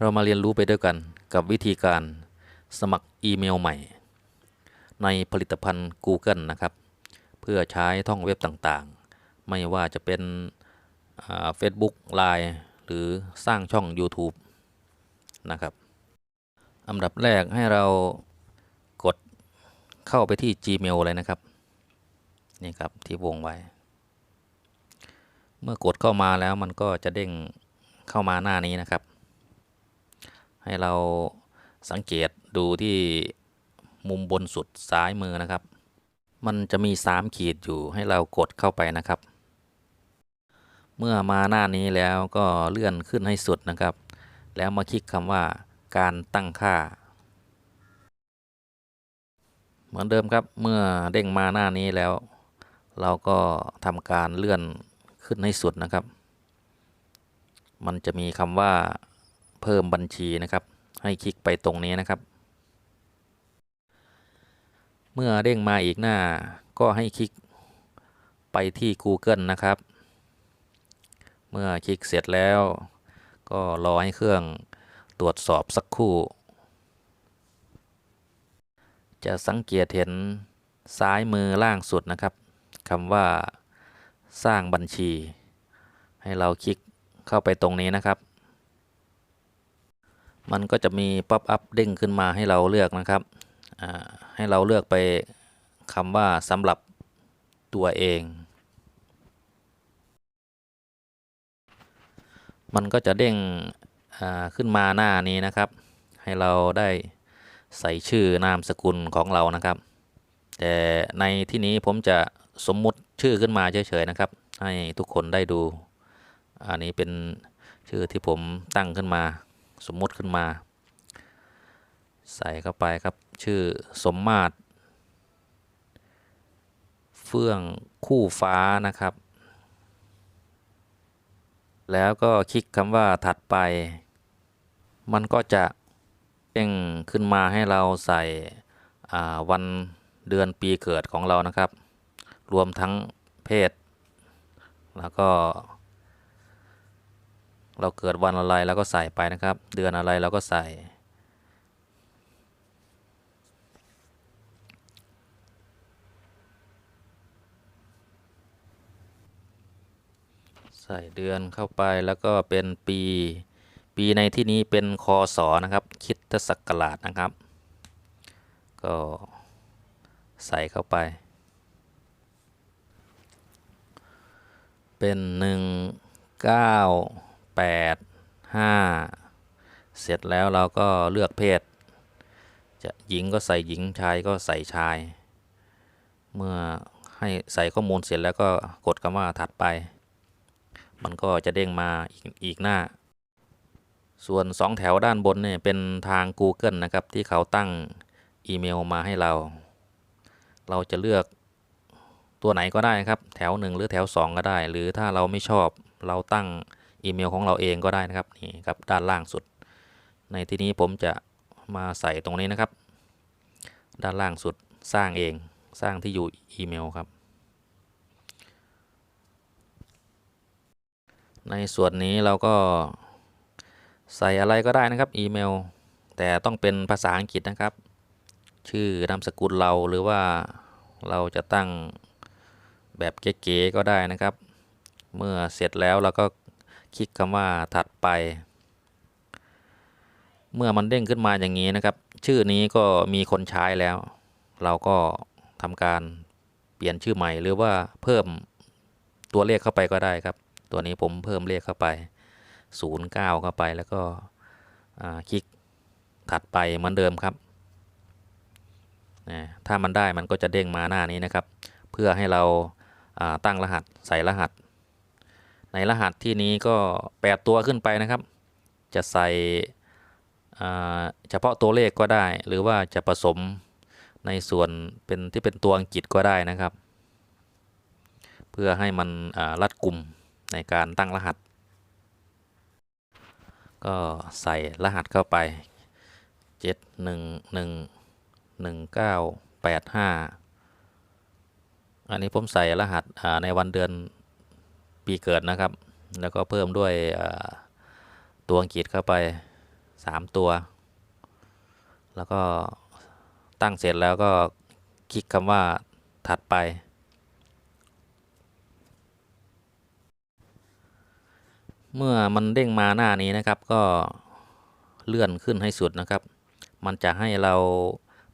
เรามาเรียนรู้ไปด้วยกันกับวิธีการสมัครอีเมลใหม่ ในผลิตภัณฑ์ Google นะครับ เพื่อใช้ท่องเว็บต่างๆ ไม่ว่าจะเป็นเฟซบุ๊กไลน์หรือสร้างช่อง YouTube นะครับอันดับแรกให้เรากดเข้าไปที่ Gmail เลยนะครับ นี่ครับที่วงไว้ เมื่อกดเข้ามาแล้วมันก็จะเด้งเข้ามาหน้านี้นะครับ ให้เราสังเกตดูที่มุมบนสุดซ้ายมือนะครับ มันจะมี 3 ขีดอยู่ให้เรากดเข้าไปนะครับ เมื่อมาหน้านี้แล้วก็เลื่อนขึ้นให้สุดนะครับ แล้วมาคลิกคำว่าการตั้งค่า เหมือนเดิมครับเมื่อเด้งมาหน้านี้แล้ว เราก็ทำการเลื่อนขึ้นให้สุดนะครับ มันจะมีคำว่า เพิ่มบัญชีนะครับ ให้คลิกไปตรงนี้นะครับ เมื่อเด้งมาอีกหน้าก็ให้คลิกไปที่ Google นะครับ เมื่อคลิกเสร็จแล้ว ก็รอให้เครื่องตรวจสอบสักครู่ จะสังเกตเห็นซ้ายมือล่างสุดนะครับคำว่าสร้างบัญชี ให้เราคลิกเข้าไปตรงนี้นะครับ มันก็จะมีป๊อปอัพเด้งขึ้นมาให้เราเลือกนะครับ ให้เราเลือกไปคำว่าสำหรับตัวเอง มันก็จะเด้งขึ้นมาหน้านี้นะครับ ให้เราได้ใส่ชื่อนามสกุลของเรานะครับ แต่ในที่นี้ผมจะสมมุติชื่อขึ้นมาเฉยๆนะครับ ให้ทุกคนได้ดู อันนี้เป็นชื่อที่ผมตั้งขึ้นมา สมมุติขึ้นมา ใส่เข้าไปครับ ชื่อสมมาตร เฟื่องคู่ฟ้านะครับ แล้วก็คลิกคำว่าถัดไป มันก็จะเด้งขึ้นมาให้เราใส่วันเดือนปีเกิดของเรานะครับ รวมทั้งเพศ แล้วก็ เราเกิดวันอะไรเราก็ใส่ไปนะครับ เดือนอะไรเราก็ใส่ ใส่เดือนเข้าไปแล้วก็เป็นปี ปีในที่นี้เป็นคอสอนะครับคิดทศักราชนะครับ ก็ใส่เข้าไป เป็นหนึ่งเก้า แปดห้าเสร็จแล้วเราก็เลือกเพศ จะหญิงก็ใส่หญิงชายก็ใส่ชาย เมื่อให้ใส่ข้อมูลเสร็จแล้วก็กดคำว่าถัดไป มันก็จะเด้งมาอีกอีกหน้า ส่วน 2 แถวด้านบนเนี่ยเป็นทาง Google นะครับที่เขาตั้งอีเมลมาให้เรา เราจะเลือกตัวไหนก็ได้ครับ แถว 1 หรือแถว 2 ก็ได้ หรือถ้าเราไม่ชอบเราตั้ง อีเมลของเราเองก็ได้นะครับนี่ครับด้านล่างสุด ในที่นี้ผมจะมาใส่ตรงนี้นะครับ ด้านล่างสุดสร้างเองสร้างที่อยู่อีเมลครับ ในส่วนนี้เราก็ใส่อะไรก็ได้นะครับอีเมล แต่ต้องเป็นภาษาอังกฤษนะครับ ชื่อนามสกุลเราหรือว่าเราจะตั้งแบบเก๋ๆก็ได้นะครับ เมื่อเสร็จแล้วเราก็ คลิกคำว่าถัดไป เมื่อมันเด้งขึ้นมาอย่างนี้นะครับ ชื่อนี้ก็มีคนใช้แล้ว เราก็ทำการเปลี่ยนชื่อใหม่หรือว่าเพิ่มตัวเลขเข้าไปก็ได้ครับ ตัวนี้ผมเพิ่มเลขเข้าไป 09 เข้าไปแล้วก็คลิกถัดไปเหมือนเดิมครับ ถ้ามันได้มันก็จะเด้งมาหน้านี้นะครับ เพื่อให้เราตั้งรหัสใส่รหัส ในรหัสที่นี้ก็ 8 ตัวขึ้นไปนะครับ จะใส่เฉพาะตัวเลขก็ได้ หรือว่าจะผสมในส่วนเป็นที่เป็นตัวอังกฤษก็ได้นะครับ เพื่อให้มันรัดกลุ่มในการตั้งรหัส ก็ใส่รหัสเข้าไป 7 1 1 1 9 8 5 อันนี้ผมใส่รหัสในวันเดือน ปีเกิดนะครับ แล้วก็เพิ่มด้วยตัวอังกฤษเข้าไปสามตัว แล้วก็ตั้งเสร็จแล้วก็คลิกคำว่าถัดไป เมื่อมันเด้งมาหน้านี้นะครับ ก็เลื่อนขึ้นให้สุดนะครับ มันจะให้เรา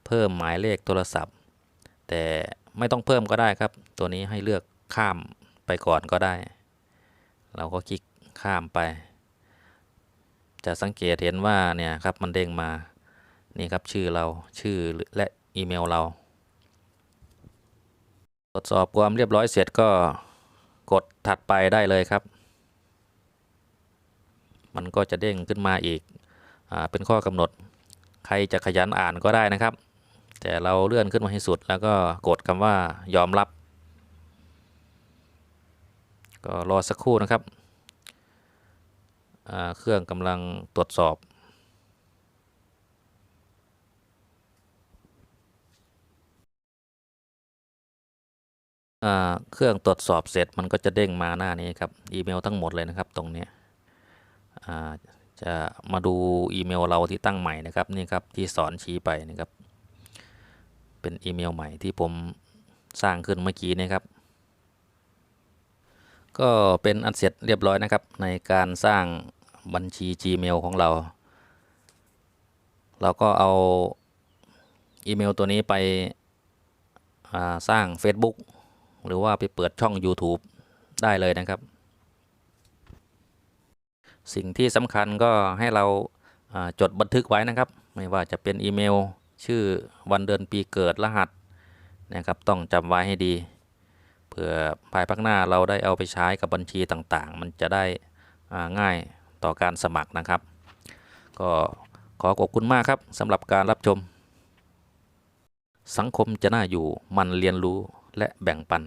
เพิ่มหมายเลขโทรศัพท์ แต่ไม่ต้องเพิ่มก็ได้ครับ ตัวนี้ให้เลือกข้ามไปก่อนก็ได้ เราก็คลิกข้ามไป จะสังเกตเห็นว่าเนี่ยครับมันเด้งมา นี่ครับชื่อเราชื่อและอีเมลเรา ตรวจสอบความเรียบร้อยเสร็จก็กดถัดไปได้เลยครับ มันก็จะเด้งขึ้นมาอีกอาเป็นข้อกำหนด ใครจะขยันอ่านก็ได้นะครับ แต่เราเลื่อนขึ้นมาให้สุดแล้วก็กดคำว่ายอมรับ ก็รอสักครู่นะครับเครื่องกำลังตรวจสอบเครื่องตรวจสอบเสร็จมันก็จะเด้งมาหน้านี้ครับอีเมลทั้งหมดเลยนะครับตรงนี้จะมาดูอีเมลเราที่ตั้งใหม่นะครับนี่ครับที่สอนชี้ไปนะครับเป็นอีเมลใหม่ที่ผมสร้างขึ้นเมื่อกี้นะครับ ก็เป็นอันเสร็จเรียบร้อยนะครับ ในการสร้างบัญชี Gmail ของเรา เราก็เอาอีเมลตัวนี้ไปสร้าง Facebook หรือว่าไปเปิดช่อง YouTube ได้เลยนะครับ สิ่งที่สำคัญก็ให้เราาจดบันทึกไว้นะครับ ไม่ว่าจะเป็นอีเมล ชื่อวันเดือนปีเกิดรหัสนะครับ ต้องจำไว้ให้ดี เผื่อภายภาคหน้าเราได้เอาไปใช้กับบัญชีต่างๆ มันจะได้ง่ายต่อการสมัครนะครับ ก็ขอขอบคุณมากครับสำหรับการรับชม สังคมจะน่าอยู่มันเรียนรู้และแบ่งปัน